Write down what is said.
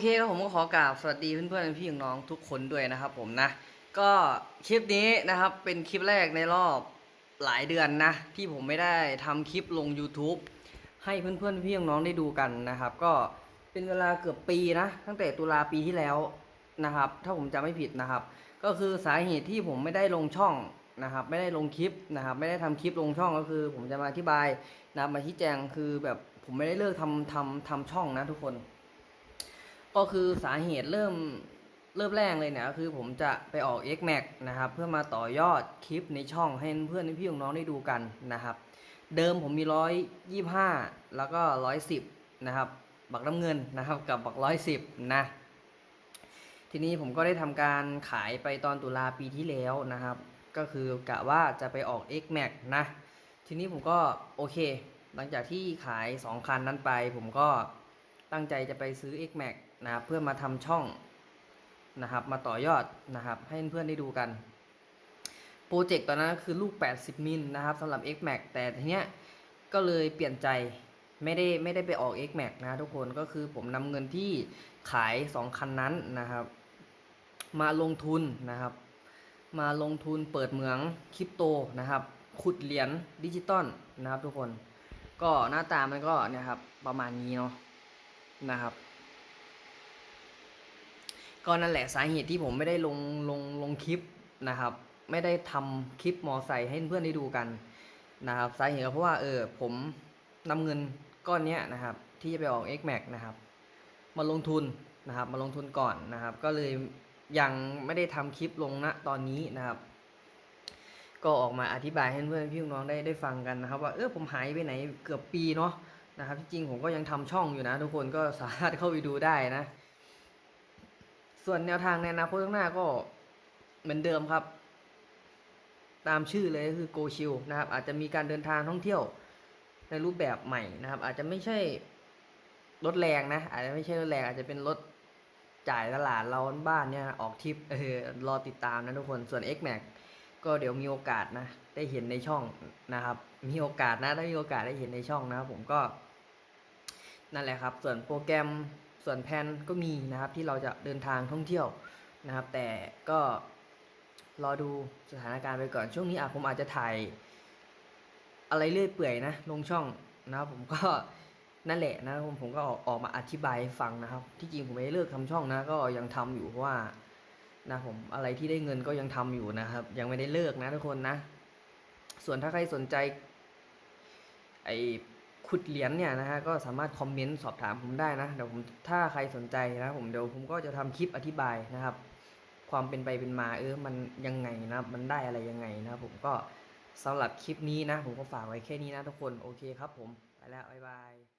เคครับผมก็ขอกราบสวัสดีเพื่อนๆพี่น้องทุกคนด้วยนะครับผมนะ ก็คลิปนี้นะครับเป็นคลิปแรกในรอบหลายเดือนนะ ที่ผมไม่ได้ทำคลิปลง YouTube ให้เพื่อนๆพี่น้องได้ดูกันนะครับ ก็เป็นเวลาเกือบปีนะ ตั้งแต่ตุลาปีที่แล้วนะครับ ถ้าผมจำไม่ผิดนะครับ ก็คือสาเหตุที่ผมไม่ได้ลงช่องนะครับ ไม่ได้ลงคลิปนะครับ ไม่ได้ทำคลิปลงช่องก็คือ ผมจะมาอธิบายนะมาชี้แจงคือแบบผมไม่ได้เลิกทำทำทำช่องนะทุกคน ก็คือสาเหตุเริ่มเริ่มแรกเลยเนี่ยคือผมจะไปออก X Max นะครับ เพื่อมาต่อยอดคลิปในช่องให้เพื่อนพี่น้องได้ดูกันนะครับ เดิมผมมีร้อยยี่ห้าแล้วก็ร้อยสิบนะครับ บักน้ำเงินนะครับกับบักร้อยสิบนะ ทีนี้ผมก็ได้ทำการขายไปตอนตุลาปีที่แล้วนะครับ ก็คือกะว่าจะไปออก X Max นะ ทีนี้ผมก็โอเค หลังจากที่ขาย 2 คันนั้นไป ผมก็ ตั้งใจจะไปซื้อ X Max นะครับเพื่อมาทำช่องนะครับ มาต่อยอดนะครับ ให้เพื่อนๆได้ดูกัน โปรเจกต์ตอนนั้นคือลูก 80 มิลนะครับสำหรับ X Max แต่ทีเนี้ยก็เลยเปลี่ยนใจไม่ได้ไม่ได้ไปออก X Max นะทุกคนก็คือผมนำเงินที่ขาย 2 คันนั้นนะครับ มาลงทุนนะครับ มาลงทุนเปิดเหมืองคริปโตนะครับ ขุดเหรียญดิจิตอลนะครับทุกคน ก็หน้าตามันก็เนี่ยครับประมาณนี้เนาะ นะครับ ก็นั่นแหละสาเหตุที่ผมไม่ได้ลงลงลงคลิปนะครับ ไม่ได้ทำคลิปมอไซค์ให้เพื่อนได้ดูกันนะครับ สาเหตุก็เพราะว่าเออผมนำเงินก้อนเนี้ยนะครับ ที่จะไปออก X Max นะครับ มาลงทุนนะครับ มาลงทุนก่อนนะครับ ก็เลยยังไม่ได้ทำคลิปลงณตอนนี้นะครับก็ออกมาอธิบายให้เพื่อนพี่น้องได้ได้ฟังกันนะครับ ว่าเออผมหายไปไหนเกือบปีเนาะ นะครับที่จริงผมก็ยังทำช่องอยู่นะ ทุกคนก็สามารถเข้าไปดูได้นะ ส่วนแนวทางในอนาคตข้างหน้าก็เหมือนเดิมครับ ตามชื่อเลยคือ Go Chill นะครับ อาจจะมีการเดินทางท่องเที่ยวในรูปแบบใหม่นะครับ อาจจะไม่ใช่รถแรงนะ อาจจะไม่ใช่รถแรงอาจจะเป็นรถจ่ายตลาดเราบ้านเนี่ยออกทริปเออรอติดตามนะทุกคนส่วน X Max ก็เดี๋ยวมีโอกาสนะ ได้เห็นในช่องนะครับ มีโอกาสนะ ได้มีโอกาสได้เห็นในช่องนะครับผมก็ นั่นแหละครับ ส่วนโปรแกรมส่วนแผนก็มีนะครับที่เราจะเดินทางท่องเที่ยวนะครับ แต่ก็รอดูสถานการณ์ไปก่อนช่วงนี้อาจผมอาจจะถ่าย อะไรเรื่อยเปื่อยนะ ลงช่องนะครับผมก็นั่นแหละนะผมผมก็ออกออกมาอธิบายให้ฟังนะครับ ที่จริงผมไม่ได้เลิกทำช่องนะ ก็ยังทำอยู่เพราะว่านะผมอะไรที่ได้เงินก็ยังทำอยู่นะครับ ยังไม่ได้เลิกนะทุกคนนะ ส่วนถ้าใครสนใจไอ ขุดเหรียญเนี่ยนะฮะก็สามารถคอมเมนต์สอบถามผมได้นะเดี๋ยวผมถ้าใครสนใจนะผมเดี๋ยวผมก็จะทำคลิปอธิบายนะครับ ความเป็นไปเป็นมาเออมันยังไงนะมันได้อะไรยังไงนะผมก็สำหรับคลิปนี้นะ ผมก็ฝากไว้แค่นี้นะทุกคนโอเคครับผมไปแล้วบ๊ายบาย